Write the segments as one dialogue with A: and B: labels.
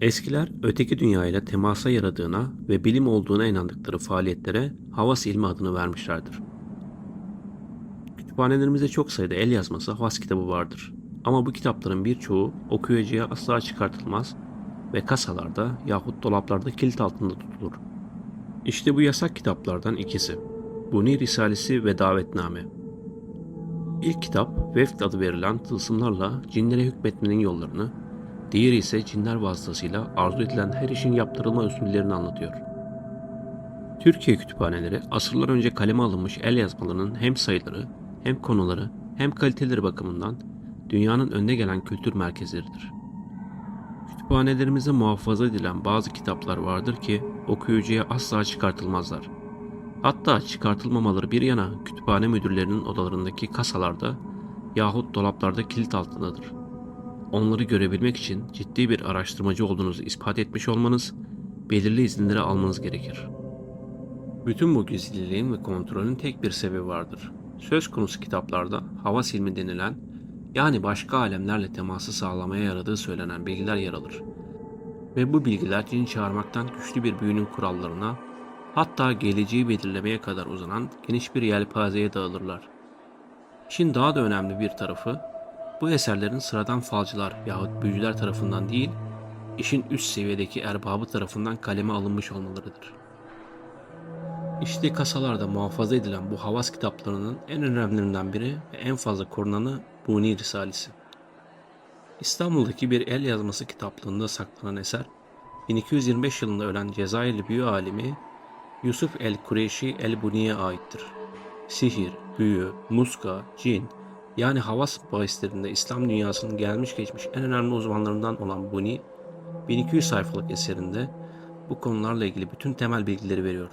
A: Eskiler öteki dünyayla temasa yaradığına ve bilim olduğuna inandıkları faaliyetlere havas ilmi adını vermişlerdir. Kütüphanelerimizde çok sayıda el yazması havas kitabı vardır. Ama bu kitapların birçoğu okuyucuya asla çıkartılmaz ve kasalarda yahut dolaplarda kilit altında tutulur. İşte bu yasak kitaplardan ikisi. Buni Risalesi ve Davetname. İlk kitap Vefd adı verilen tılsımlarla cinlere hükmetmenin yollarını, diğeri ise cinler vasıtasıyla arzu edilen her işin yaptırılma usullerini anlatıyor. Türkiye kütüphaneleri asırlar önce kaleme alınmış el yazmalarının hem sayıları, hem konuları, hem kaliteleri bakımından dünyanın önde gelen kültür merkezleridir. Kütüphanelerimizde muhafaza edilen bazı kitaplar vardır ki okuyucuya asla çıkartılmazlar. Hatta çıkartılmamaları bir yana kütüphane müdürlerinin odalarındaki kasalarda yahut dolaplarda kilit altındadır. Onları görebilmek için ciddi bir araştırmacı olduğunuzu ispat etmiş olmanız, belirli izinleri almanız gerekir. Bütün bu gizliliğin ve kontrolün tek bir sebebi vardır. Söz konusu kitaplarda hava silmi denilen yani başka alemlerle teması sağlamaya yaradığı söylenen bilgiler yer alır. Ve bu bilgiler cin çağırmaktan güçlü bir büyünün kurallarına hatta geleceği belirlemeye kadar uzanan geniş bir yelpazeye dağılırlar. İşin daha da önemli bir tarafı bu eserlerin sıradan falcılar yahut büyücüler tarafından değil, işin üst seviyedeki erbabı tarafından kaleme alınmış olmalarıdır. İşte kasalarda muhafaza edilen bu havas kitaplarının en önemlilerinden biri ve en fazla korunanı Buni Risalesi. İstanbul'daki bir el yazması kitaplığında saklanan eser, 1225 yılında ölen Cezayirli büyü alimi Yusuf el-Kureyşi el-Buni'ye aittir. Sihir, büyü, muska, cin yani havas bahislerinde İslam dünyasının gelmiş geçmiş en önemli uzmanlarından olan Buni, 1200 sayfalık eserinde bu konularla ilgili bütün temel bilgileri veriyor.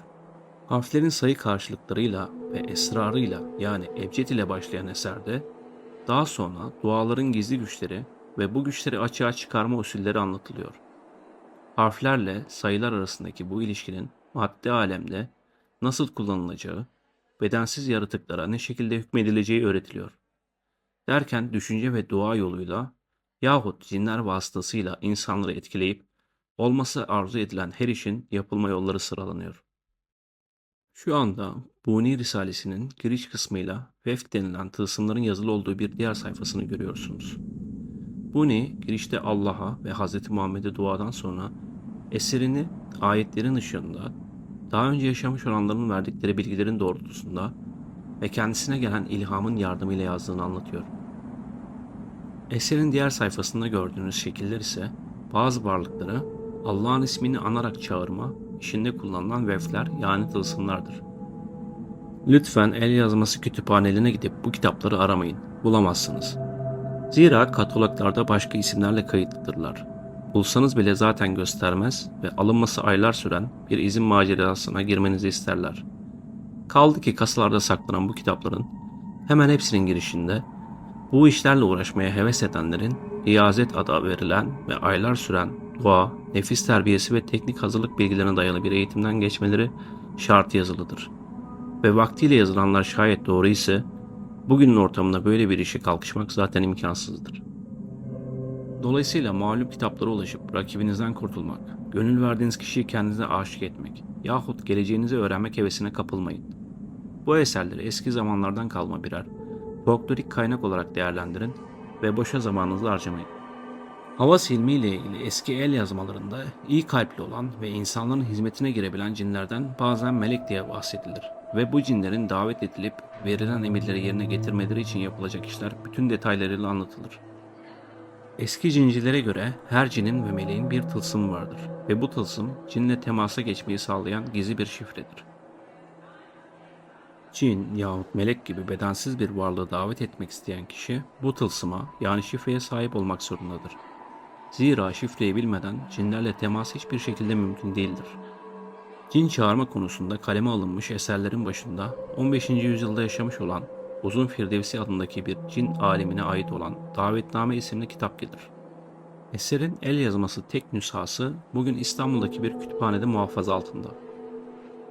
A: Harflerin sayı karşılıklarıyla ve esrarıyla yani ebced ile başlayan eserde daha sonra duaların gizli güçleri ve bu güçleri açığa çıkarma usulleri anlatılıyor. Harflerle sayılar arasındaki bu ilişkinin maddi alemde nasıl kullanılacağı, bedensiz yaratıklara ne şekilde hükmedileceği öğretiliyor. Derken düşünce ve dua yoluyla yahut cinler vasıtasıyla insanları etkileyip olması arzu edilen her işin yapılma yolları sıralanıyor. Şu anda Buni Risalesi'nin giriş kısmıyla Vefk denilen tılsımların yazılı olduğu bir diğer sayfasını görüyorsunuz. Buni girişte Allah'a ve Hz. Muhammed'e duadan sonra eserini ayetlerin ışığında daha önce yaşamış olanların verdikleri bilgilerin doğrultusunda ve kendisine gelen ilhamın yardımıyla yazdığını anlatıyor. Eserin diğer sayfasında gördüğünüz şekiller ise bazı varlıkları Allah'ın ismini anarak çağırma işinde kullanılan vefler yani tılsımlardır. Lütfen el yazması kütüphanelerine gidip bu kitapları aramayın, bulamazsınız. Zira kataloglarda başka isimlerle kayıtlıdırlar. Bulsanız bile zaten göstermez ve alınması aylar süren bir izin macerasına girmenizi isterler. Kaldı ki kasalarda saklanan bu kitapların hemen hepsinin girişinde bu işlerle uğraşmaya heves edenlerin iyazet adı verilen ve aylar süren dua, nefis terbiyesi ve teknik hazırlık bilgilerine dayalı bir eğitimden geçmeleri şartı yazılıdır. Ve vaktiyle yazılanlar şayet doğru ise bugünün ortamında böyle bir işe kalkışmak zaten imkansızdır. Dolayısıyla malum kitaplara ulaşıp rakibinizden kurtulmak, gönül verdiğiniz kişiyi kendinize aşık etmek yahut geleceğinizi öğrenmek hevesine kapılmayın. Bu eserleri eski zamanlardan kalma birer folklorik kaynak olarak değerlendirin ve boşa zamanınızı harcamayın. Havas ilmi ile ilgili eski el yazmalarında iyi kalpli olan ve insanların hizmetine girebilen cinlerden bazen melek diye bahsedilir ve bu cinlerin davet edilip verilen emirleri yerine getirmeleri için yapılacak işler bütün detaylarıyla anlatılır. Eski cincilere göre her cinin ve meleğin bir tılsımı vardır ve bu tılsım cinle temasa geçmeyi sağlayan gizli bir şifredir. Cin yahut melek gibi bedensiz bir varlığı davet etmek isteyen kişi bu tılsıma yani şifreye sahip olmak zorundadır. Zira şifreyi bilmeden cinlerle temas hiçbir şekilde mümkün değildir. Cin çağırma konusunda kaleme alınmış eserlerin başında 15. yüzyılda yaşamış olan Uzun Firdevsi adındaki bir cin alimine ait olan Davetname isimli kitap gelir. Eserin el yazması tek nüshası bugün İstanbul'daki bir kütüphanede muhafaza altında.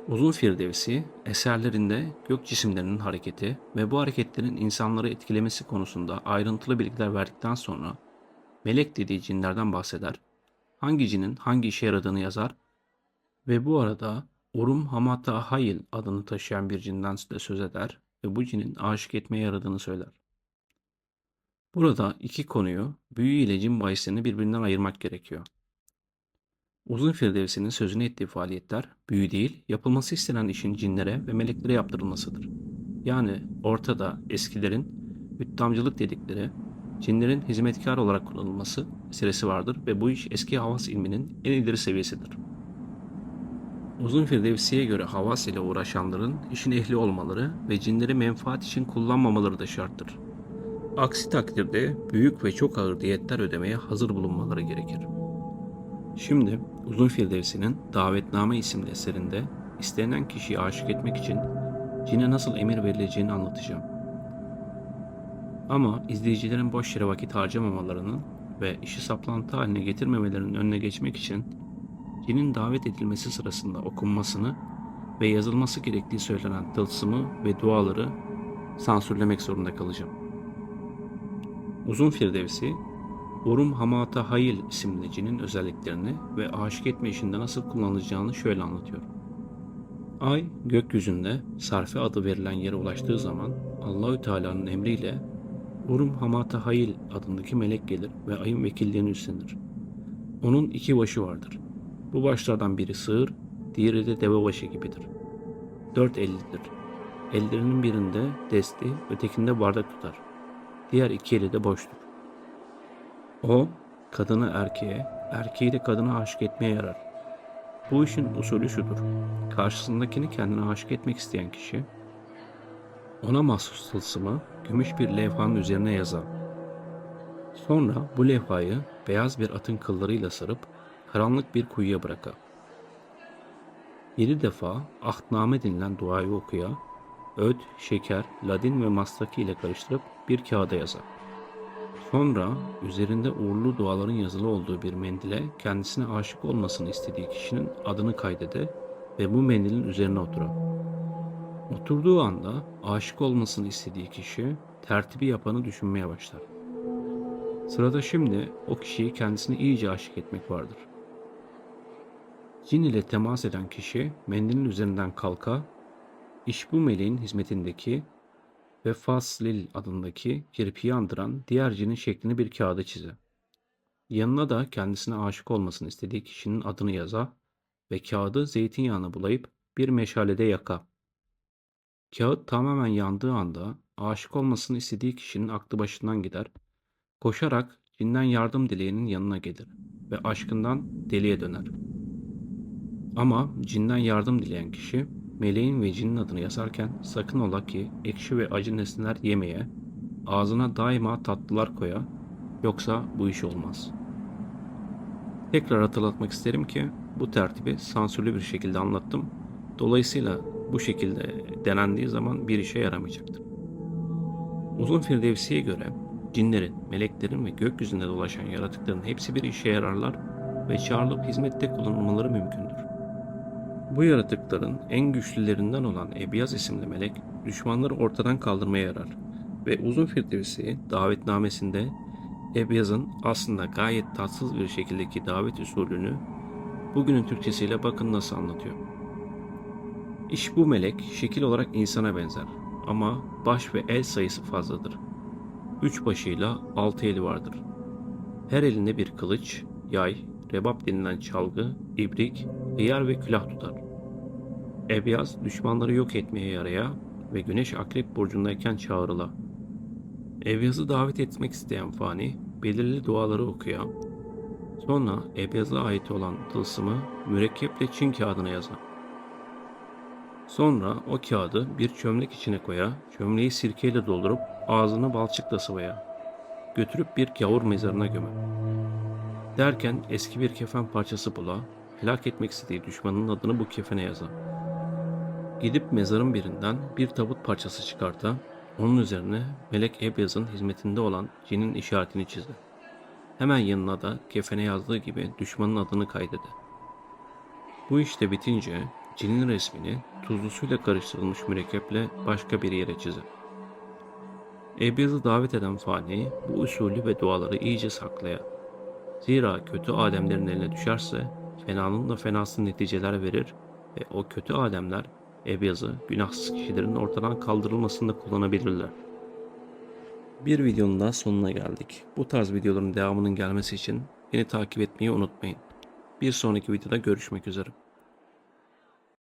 A: Uzun Firdevsi eserlerinde gök cisimlerinin hareketi ve bu hareketlerin insanları etkilemesi konusunda ayrıntılı bilgiler verdikten sonra melek dediği cinlerden bahseder. hangi cinin hangi işe yaradığını yazar ve bu arada Urum Hamata Hayil adını taşıyan bir cinden de söz eder ve bu cinin aşık etmeye yaradığını söyler. Burada iki konuyu büyü ile cin bahislerini birbirinden ayırmak gerekiyor. Uzun Firdevsi'nin sözünü ettiği faaliyetler büyü değil, yapılması istenen işin cinlere ve meleklere yaptırılmasıdır. Yani ortada eskilerin hüttamcılık dedikleri cinlerin hizmetkar olarak kullanılması meselesi vardır ve bu iş eski havas ilminin en ileri seviyesidir. Uzun Firdevsi'ye göre havas ile uğraşanların işin ehli olmaları ve cinleri menfaat için kullanmamaları da şarttır. Aksi takdirde büyük ve çok ağır diyetler ödemeye hazır bulunmaları gerekir. Şimdi Uzun Firdevsi'nin Davetname isimli eserinde istenen kişiyi aşık etmek için cine nasıl emir verileceğini anlatacağım. Ama izleyicilerin boş yere vakit harcamamalarının ve işi saplantı haline getirmemelerinin önüne geçmek için cinin davet edilmesi sırasında okunmasını ve yazılması gerektiği söylenen tılsımı ve duaları sansürlemek zorunda kalacağım. Uzun Firdevsi, Urum Hamata Hayil isimli cinin özelliklerini ve aşık etme işinde nasıl kullanılacağını şöyle anlatıyor. Ay gökyüzünde Sarfe adı verilen yere ulaştığı zaman Allahü Teala'nın emriyle Urum Hamata Hayil adındaki melek gelir ve ayın vekilliğini üstlenir. Onun iki başı vardır. Bu başlardan biri sığır, diğeri de deve başı gibidir. Dört ellidir. Ellerinin birinde desti, ötekinde bardak tutar. Diğer iki eli de boştur. O, kadını erkeğe, erkeği de kadına aşık etmeye yarar. Bu işin usulü şudur. Karşısındakini kendine aşık etmek isteyen kişi, ona mahsus tılsımı gümüş bir levhanın üzerine yazar. Sonra bu levhayı beyaz bir atın kıllarıyla sarıp karanlık bir kuyuya bırakar. Yedi defa ahdname denilen duayı okuya, öd, şeker, ladin ve mastaki ile karıştırıp bir kağıda yazar. Sonra üzerinde uğurlu duaların yazılı olduğu bir mendile kendisine aşık olmasını istediği kişinin adını kaydeder ve bu mendilin üzerine oturur. Oturduğu anda aşık olmasını istediği kişi tertibi yapanı düşünmeye başlar. Sırada şimdi o kişiyi kendisine iyice aşık etmek vardır. Cin ile temas eden kişi mendilin üzerinden kalka, iş bu meleğin hizmetindeki ve Faslil adındaki kirpiyi andıran diğer cinin şeklini bir kağıda çizer. Yanına da kendisine aşık olmasını istediği kişinin adını yaza ve kağıdı zeytinyağına bulayıp bir meşalede yaka. Kağıt tamamen yandığı anda aşık olmasını istediği kişinin aklı başından gider. Koşarak cinden yardım dileyenin yanına gelir ve aşkından deliye döner. Ama cinden yardım dileyen kişi meleğin ve cinin adını yazarken sakın ola ki ekşi ve acı nesneler yemeye, ağzına daima tatlılar koya, yoksa bu iş olmaz. Tekrar hatırlatmak isterim ki bu tertibi sansürlü bir şekilde anlattım. Dolayısıyla bu şekilde denendiği zaman bir işe yaramayacaktır. Uzun Firdevsi'ye göre cinlerin, meleklerin ve gökyüzünde dolaşan yaratıkların hepsi bir işe yararlar ve çağrılıp hizmette kullanılmaları mümkündür. Bu yaratıkların en güçlülerinden olan Ebiyaz isimli melek düşmanları ortadan kaldırmaya yarar ve Uzun Firdevsi davetnamesinde Ebiyaz'ın aslında gayet tatsız bir şekildeki davet usulünü bugünün Türkçesiyle bakın nasıl anlatıyor. İş bu melek şekil olarak insana benzer ama baş ve el sayısı fazladır. Üç başıyla altı eli vardır. Her elinde bir kılıç, yay, rebap denilen çalgı, ibrik, hıyar ve külah tutar. Ebyaz düşmanları yok etmeye yaraya ve güneş akrep burcundayken çağrıla. Ebyaz'ı davet etmek isteyen fani belirli duaları okuya, sonra Ebyaz'a ait olan tılsımı mürekkeple Çin kağıdına yazar. Sonra o kağıdı bir çömlek içine koya, çömleği sirkeyle doldurup ağzını balçıkla sıvaya. Götürüp bir gavur mezarına gömer. Derken eski bir kefen parçası bula, helak etmek istediği düşmanın adını bu kefene yazar. Gidip mezarın birinden bir tabut parçası çıkarta, onun üzerine Melek Ebyaz'ın hizmetinde olan cinin işaretini çizer. Hemen yanına da kefene yazdığı gibi düşmanın adını kaydeder. Bu işte bitince cinin resmini tuzlu suyla karıştırılmış mürekkeple başka bir yere çizer. Ebyaz'ı davet eden fani bu usulü ve duaları iyice saklaya. Zira kötü ademlerin eline düşerse fenanın da fenası neticeler verir ve o kötü ademler ebyazı günahsız kişilerin ortadan kaldırılmasında kullanabilirler. Bir videonun daha sonuna geldik. Bu tarz videoların devamının gelmesi için beni takip etmeyi unutmayın. Bir sonraki videoda görüşmek üzere.